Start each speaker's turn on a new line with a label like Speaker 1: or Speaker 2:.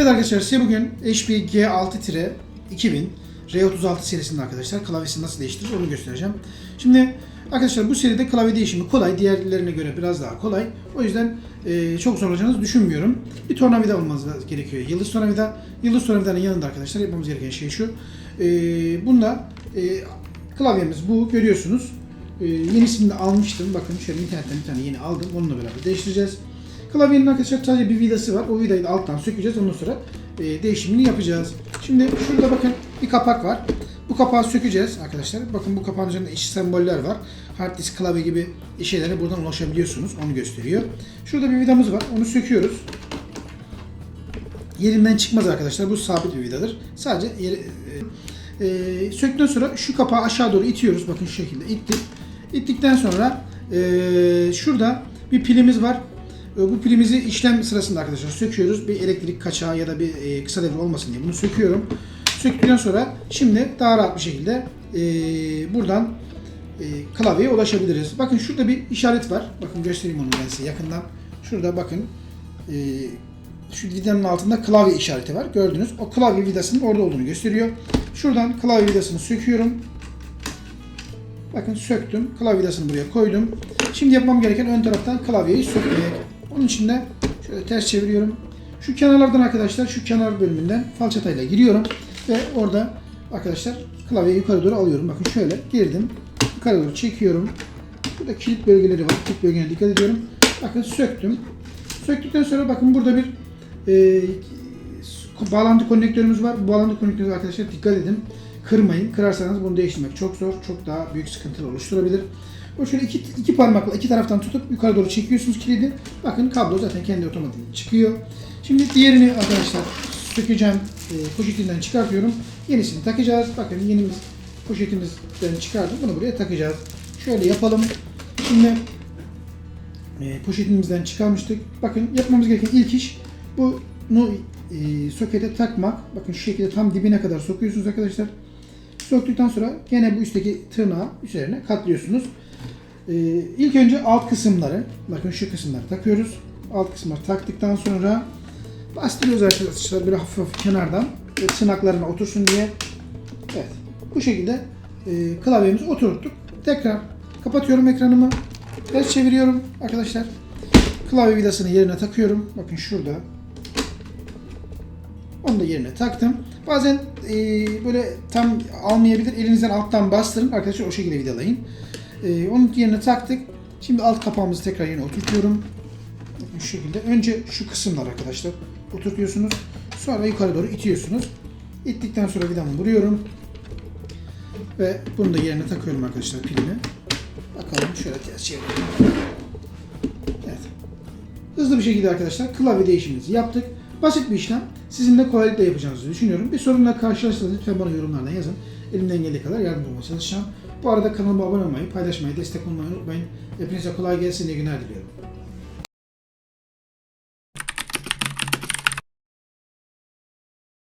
Speaker 1: Evet arkadaşlar size bugün HP G6-2000 R36 serisinde arkadaşlar klavyesini nasıl değiştirir onu göstereceğim. Şimdi arkadaşlar bu seride klavye değişimi kolay. Diğerlerine göre biraz daha kolay. O yüzden e, çok zor olacağınızı düşünmüyorum. Bir tornavida olmanız gerekiyor. Yıldız tornavida. Yıldız tornavidanın yanında arkadaşlar yapmamız gereken şey şu. E, bunda e, klavyemiz bu görüyorsunuz. E, yenisini de almıştım. Bakın şöyle internetten bir tane yeni aldım. Onunla beraber değiştireceğiz. Klavyenin arkadaşlar sadece bir vidası var. O vidayı da alttan sökeceğiz. Ondan sonra e, değişimini yapacağız. Şimdi şurada bakın bir kapak var. Bu kapağı sökeceğiz arkadaşlar. Bakın bu kapağın üzerinde iş semboller var. Hard disk, klavye gibi şeylere buradan ulaşabiliyorsunuz. Onu gösteriyor. Şurada bir vidamız var. Onu söküyoruz. Yerinden çıkmaz arkadaşlar. Bu sabit bir vidadır. Sadece yeri, e, e, söktükten sonra şu kapağı aşağı doğru itiyoruz. Bakın şu şekilde ittik. İttikten sonra e, şurada bir pilimiz var. E, Bu pilimizi işlem sırasında arkadaşlar söküyoruz. Bir elektrik kaçağı ya da bir e, kısa devre olmasın diye bunu söküyorum. Söktükten sonra şimdi daha rahat bir şekilde e, buradan klavyeye ulaşabiliriz. Bakın şurada bir işaret var. Bakın göstereyim onu ben size yakından. Şurada bakın şu vidanın altında klavye işareti var. Gördünüz. O klavye vidasının orada olduğunu gösteriyor. Şuradan klavye vidasını söküyorum. Bakın söktüm. Klavye vidasını buraya koydum. Şimdi yapmam gereken ön taraftan klavyeyi sökmek. Onun için de şöyle ters çeviriyorum. Şu kenarlardan arkadaşlar şu kenar bölümünden falçatayla giriyorum ve orada arkadaşlar klavyeyi yukarı doğru alıyorum. Bakın şöyle girdim. Yukarı doğru çekiyorum. Burada kilit bölgeleri var. Kilit bölgelerine dikkat ediyorum. Bakın söktüm. Söktükten sonra bakın burada bir e, bağlantı konnektörümüz var. Bu bağlantı konnektörü arkadaşlar dikkat edin. Kırmayın. Kırarsanız bunu değiştirmek çok zor. Çok daha büyük sıkıntılar oluşturabilir. O şöyle iki, iki parmakla iki taraftan tutup yukarı doğru çekiyorsunuz kilidi. Bakın kablo zaten kendi otomatik çıkıyor. Şimdi diğerini arkadaşlar sökeceğim e, poşetinden çıkartıyorum. Yenisini takacağız. Bakın yenimiz poşetimizden çıkardım. Bunu buraya takacağız. Şöyle yapalım. Şimdi e, poşetimizden çıkarmıştık. Bakın yapmamız gereken ilk iş bunu e, sokete takmak. Bakın şu şekilde tam dibine kadar sokuyorsunuz arkadaşlar. Söktükten sonra gene bu üstteki tırnağı üzerine katlıyorsunuz. E, ilk önce alt kısımları, bakın şu kısımları takıyoruz. Alt kısımları taktıktan sonra bastırıyoruz arkadaşlar böyle hafif hafif kenardan ve tırnaklarına otursun diye. Evet. Bu şekilde e, klavyemizi oturttuk. Tekrar kapatıyorum ekranımı. Ters çeviriyorum arkadaşlar. Klavye vidasını yerine takıyorum. Bakın şurada. Onu da yerine taktım. Bazen e, böyle tam almayabilir. Elinizden alttan bastırın. Arkadaşlar o şekilde vidalayın. E, onun yerine taktık. Şimdi alt kapağımızı tekrar yerine oturtuyorum. Şu şekilde. Önce şu kısımlar arkadaşlar oturtuyorsunuz. Sonra yukarı doğru itiyorsunuz. İttikten sonra vidamı vuruyorum. Ve bunu da yerine takıyorum arkadaşlar pilini. Bakalım şöyle ters çevirelim. Evet. Hızlı bir şekilde arkadaşlar klavye değişimimizi yaptık. Basit bir işlem. Sizin de kolaylıkla yapacağınızı düşünüyorum. Bir sorunla karşılaşırsanız lütfen bana yorumlardan yazın. Elimden geldiği kadar yardımcı olmaya çalışacağım. Bu arada kanalıma abone olmayı, paylaşmayı, destek olmayı unutmayın. Hepinize kolay gelsin, iyi günler diliyorum.